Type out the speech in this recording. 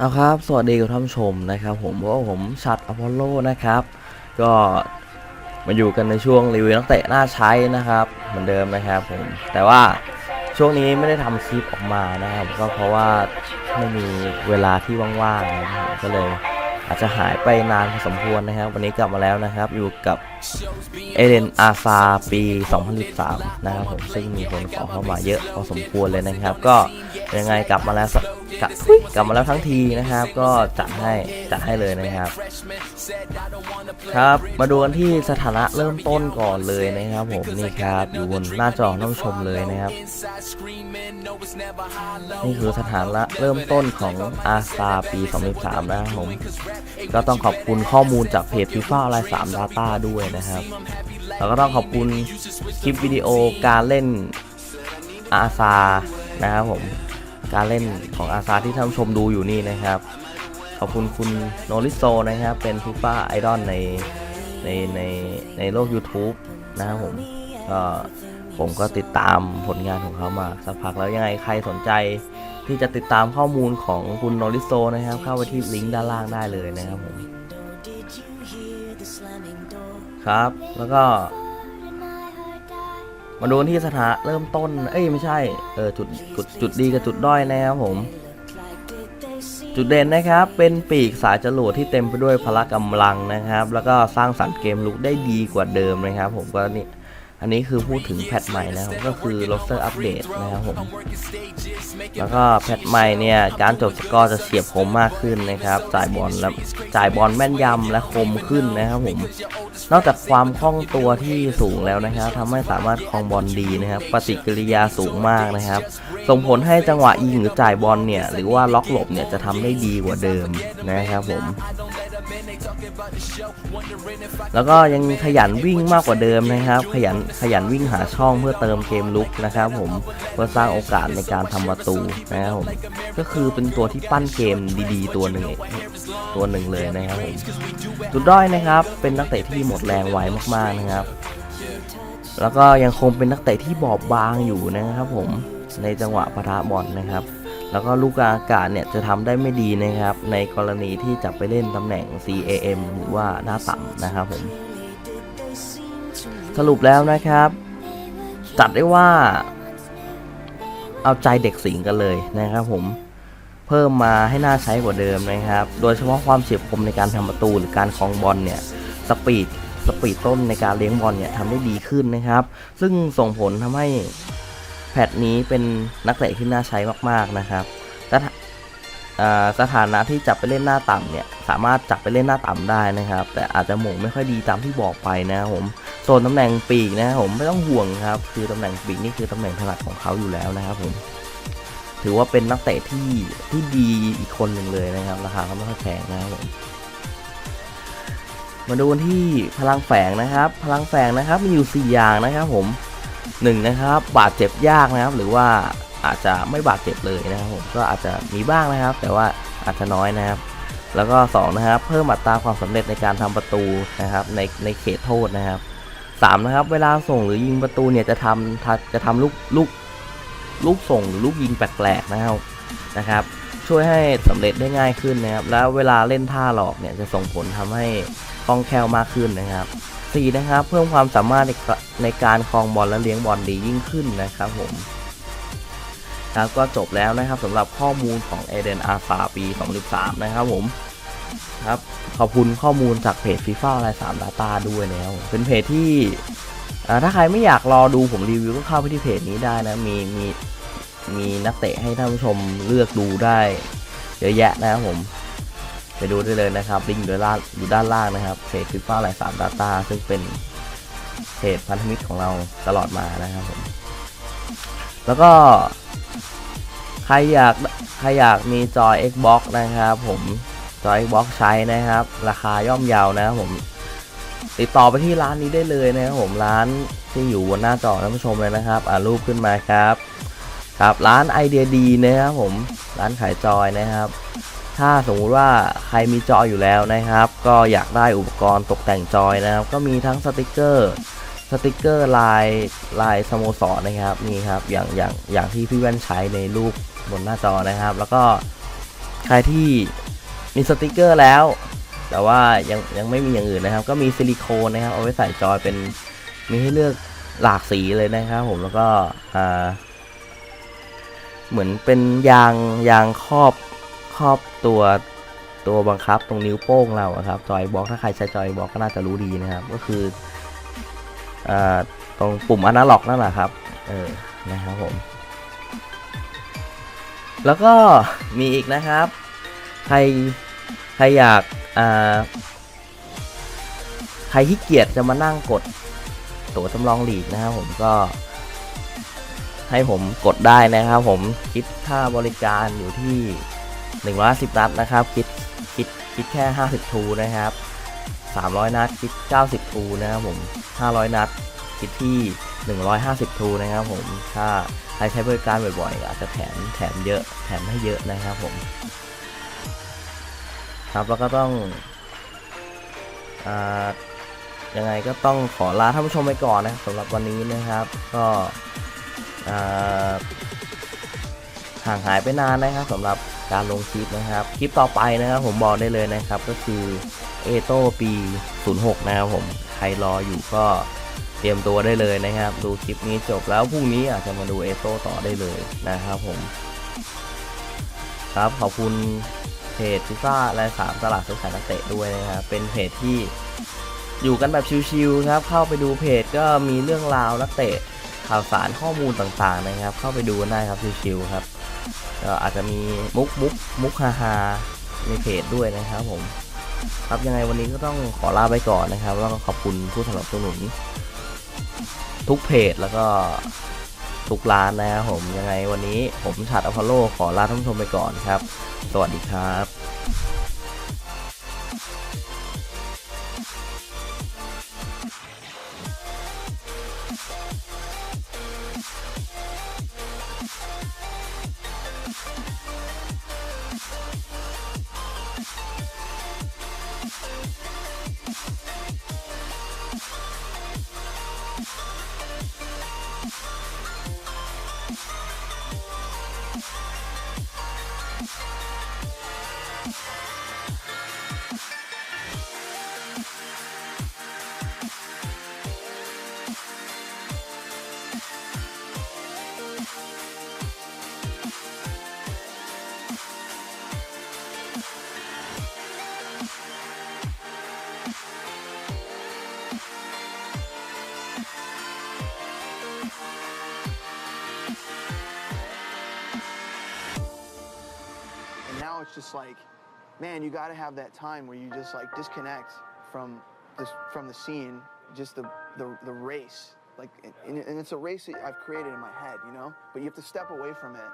เอาครับ สวัสดีกับท่านผู้ชมนะครับ ผมเพราะว่าผมชัดอพอลโลนะครับ ก็มาอยู่กันในช่วงรีวิวนักเตะน่าใช้นะครับ เหมือนเดิมนะครับผม แต่ว่าช่วงนี้ไม่ได้ทำคลิปออกมานะครับ ก็เพราะว่าไม่มีเวลาที่ว่างๆนะครับก็เลยอาจจะหายไปนานพอสมควรนะครับ วันนี้กลับมาแล้วนะครับ อยู่กับเอเดนอาซาปี 2013 นะครับผมซึ่งมีคนขอเข้ามาเยอะพอสมควรเลยนะครับ ก็ยังไงกลับมาแล้ว กลับกลับมาแล้วทั้งทีนะครับ ก็จัดให้จัดให้เลยนะครับ ครับมาดูกันที่สถานะเริ่มต้นก่อนเลยนะครับ ผมนี่ครับอยู่บนหน้าจอท่านผู้ชมเลยนะครับ นี่คือสถานะเริ่มต้นของอาซาปี 2013นะครับผมก็ต้องขอบคุณข้อมูลจากเพจ FIFA อะไร3 Data ด้วยนะครับแล้วก็ต้องขอบคุณคลิปวิดีโอการเล่นอาซานะครับผม การเล่นของอาซาที่ท่านชมดูอยู่นี่นะครับ ขอบคุณคุณโนริโซนะครับ เป็นฟีฟ่าไอดอลในในในในโลก YouTube นะครับผมก็ผมก็ติดตามผลงานของเขามาสักพักแล้วยังไงใครสนใจที่จะติดตามข้อมูลของคุณโนริโซนะครับ เข้าไปที่ลิงก์ด้านล่างได้เลยนะครับผมครับแล้วก็ มาดูที่สถานเริ่มต้น เอ้ยไม่ใช่ เออจุดจุดจุดดีกับจุดด้อยนะครับผม จุดเด่นนะครับ เป็นปีกสายจรวดที่เต็มไปด้วยพละกำลังนะครับ แล้วก็สร้างสรรค์เกมลุกได้ดีกว่าเดิมนะครับ ผมก็นี่ อันนี้คือพูดถึงแพทใหม่นะครับก็คือ roster update นะครับผม แล้วก็แพทใหม่เนี่ยการจบสกอร์จะเฉียบคมมากขึ้นนะครับจ่ายบอลและจ่ายบอลแม่นยำและคมขึ้นนะครับผม นอกจากความคล่องตัวที่สูงแล้วนะครับทำให้สามารถครองบอลดีนะครับ ปฏิกิริยาสูงมากนะครับ ส่งผลให้จังหวะยิงหรือจ่ายบอลเนี่ยหรือว่าล็อกหลบเนี่ยจะทำได้ดีกว่าเดิมนะครับผม แล้วก็ยังขยันวิ่งมากกว่าเดิมนะครับ ขยันขยันวิ่งหาช่องเพื่อเติมเกมลุกนะครับผมเพื่อสร้างโอกาสในการทำประตูนะครับผมก็คือเป็นตัวที่ปั้นเกมดีๆ ตัวหนึ่งตัวหนึ่งเลยนะครับผมจุดด้อยนะครับ เป็นนักเตะที่หมดแรงไวมากๆนะครับ แล้วก็ยังคงเป็นนักเตะที่บอบบางอยู่นะครับผมในจังหวะปะทะบอลนะครับ แล้วก็ลูกอากาศเนี่ยจะทำได้ไม่ดีนะครับ ในกรณีที่จะไปเล่นตำแหน่ง CAM หรือว่าหน้าต่ำนะครับผม สรุปแล้วนะครับ จัดได้ว่าเอาใจเด็กสิงกันเลยนะครับผมเพิ่มมาให้น่าใช้กว่าเดิมนะครับ โดยเฉพาะความเฉียบคมในการทำประตูหรือการคลองบอลเนี่ยสปีดสปีดต้นในการเลี้ยงบอลเนี่ยทำได้ดีขึ้นนะครับ ซึ่งส่งผลทำให้ แพทนี้เป็นนักเตะที่น่าใช้มากๆนะครับสถาอ่าสถานะที่จับไปเล่นหน้าต่ำเนี่ยสามารถจับไปเล่นหน้าต่ำได้นะครับ แต่อาจจะหม่งไม่ค่อยดีตามที่บอกไปนะผมโซนตำแหน่งปีกนะผมไม่ต้องห่วงครับคือตำแหน่งปีกนี่คือตำแหน่งถนัดของเขาอยู่แล้วนะครับผมถือว่าเป็นนักเตะที่ที่ดีอีกคนหนึ่งเลยนะครับราคาก็ไม่ค่อยแพงนะครับผมมาดูที่พลังแฝงนะครับ พลังแฝงนะครับมีอยู่ 4 อย่างนะครับผม หนึ่งนะครับบาดเจ็บยากนะครับ หรือว่าอาจจะไม่บาดเจ็บเลยนะครับผมก็อาจจะมีบ้างนะครับ แต่ว่าอาจจะน้อยนะครับ แล้วก็ 2 นะครับ เพิ่มอัตราความสำเร็จในการทำประตูนะครับ ในในเขตโทษนะครับสามนะครับ เวลาส่งหรือยิงประตูเนี่ยจะทำจะทำลูกลูกลูกส่งหรือลูกยิงแปลกๆนะครับนะครับ ช่วยให้สำเร็จได้ง่ายขึ้นนะครับ แล้วเวลาเล่นท่าหลอกเนี่ยจะส่งผลทำให้คล่องแคล่วมากขึ้นนะครับ สี่นะครับเพิ่มความสามารถในกในการคลองบอลและเลี้ยงบอลดียิ่งขึ้นนะครับผมครับก็จบแล้วนะครับสำหรับข้อมูลของเอเดนอาฟาปี 2013 นะครับผมครับขอบคุณข้อมูลจากเพจ FIFA อะไร3 Data ด้วยนะครับผมเป็นเพจที่ถ้าใครไม่อยากรอดูผมรีวิวก็เข้าไปที่เพจนี้ได้นะมีมีมีนักเตะให้ท่านผู้ชมเลือกดูได้เยอะแยะนะครับผม ไปดูได้เลยนะครับลิงก์อยู่ด้านอยู่ด้านล่างนะครับเพจฟิฟ้าหลายสามดาต้าซึ่งเป็นเพจพันธมิตรของเราตลอดมานะครับผมแล้วก็ใครอยากใครอยากมีจอย Xbox นะครับผมจอย Xbox ใช้นะครับ ราคาย่อมเยาวนะครับผมติดต่อไปที่ร้านนี้ได้เลยนะครับผมร้านที่อยู่บนหน้าจอท่านผู้ชมเลยนะครับอ่ารูปขึ้นมาครับ ครับร้านไอเดียดีนะครับผมร้านขายจอยนะครับ ถ้าสมมุติว่าใครมีจอยอยู่แล้วนะครับ ก็อยากได้อุปกรณ์ตกแต่งจอยนะครับ ก็มีทั้งสติกเกอร์สติกเกอร์ลายลายสโมสรนะครับนี่ครับอย่างอย่างอย่างที่พี่แว่นใช้ในรูปบนหน้าจอนะครับ แล้วก็ใครที่มีสติกเกอร์แล้ว แต่ว่ายังยังไม่มีอย่างอื่นนะครับ ก็มีซิลิโคนนะครับเอาไว้ใส่จอยเป็นมีให้เลือกหลากสีเลยนะครับ ผมแล้วก็อ่าเหมือนเป็นยางยางครอบ ครอบตัวตัวบังคับตรงนิ้วโป้งเราครับจอยบล็อกถ้าใครใช้จอยบล็อกก็น่าจะรู้ดีนะครับ ก็คืออตรงปุ่มอนาล็อกนั่นแหละครับเออนะครับผม แล้วก็มีอีกนะครับ ใครใครอยากใครที่เกียจจะมานั่งกดตัวจำลองหลีกนะครับผมก็ ให้ผมกดได้นะครับผมคิดค่าบริการอยู่ที่ 150 นัดนะครับ คิดคิดคิดแค่ 50 ทูนะครับ 300 นัด คิด 90 ทูนะครับผม 500 นัด คิดที่ 150 ทูนะครับผม ถ้าใครใช้บริการบ่อยๆ อาจจะแถมแถมเยอะ แถมให้เยอะนะครับผม ครับแล้วก็ต้องอ่ายังไงก็ต้องขอลาท่านผู้ชมไปก่อนนะสำหรับวันนี้นะครับ ก็ห่างหายไปนานนะครับสำหรับ การลงคลิปนะครับ คลิปต่อไปนะครับผมบอกได้เลยนะครับก็คือเอโตปี 06 นะครับผมใครรออยู่ก็เตรียมตัวได้เลยนะครับ ดูคลิปนี้จบแล้วพรุ่งนี้อาจจะมาดูเอโตต่อได้เลยนะครับผม ครับขอบคุณเพจพิซ่าและสามตลาดซื้อขายนักเตะด้วยนะครับเป็นเพจที่อยู่กันแบบชิวๆครับ เข้าไปดูเพจก็มีเรื่องราวนักเตะข่าวสารข้อมูลต่างๆนะครับ เข้าไปดูกันได้ครับชิวๆครับ อาจจะมีมุกมุกมุกฮาฮาในเพจด้วยนะครับผม ครับยังไงวันนี้ก็ต้องขอลาไปก่อนนะครับ แล้วก็ขอบคุณผู้สนับสนุน ทุกเพจแล้วก็ทุกร้านนะครับผมยังไงวันนี้ผมชัดอพอลโลขอลาท่านผู้ชมไปก่อนครับ สวัสดีครับ now it's just like, man, you got to have that time where you just like disconnect from this from the scene, just the the, the race. Like, and, and it's a race that I've created in my head, you know. But you have to step away from it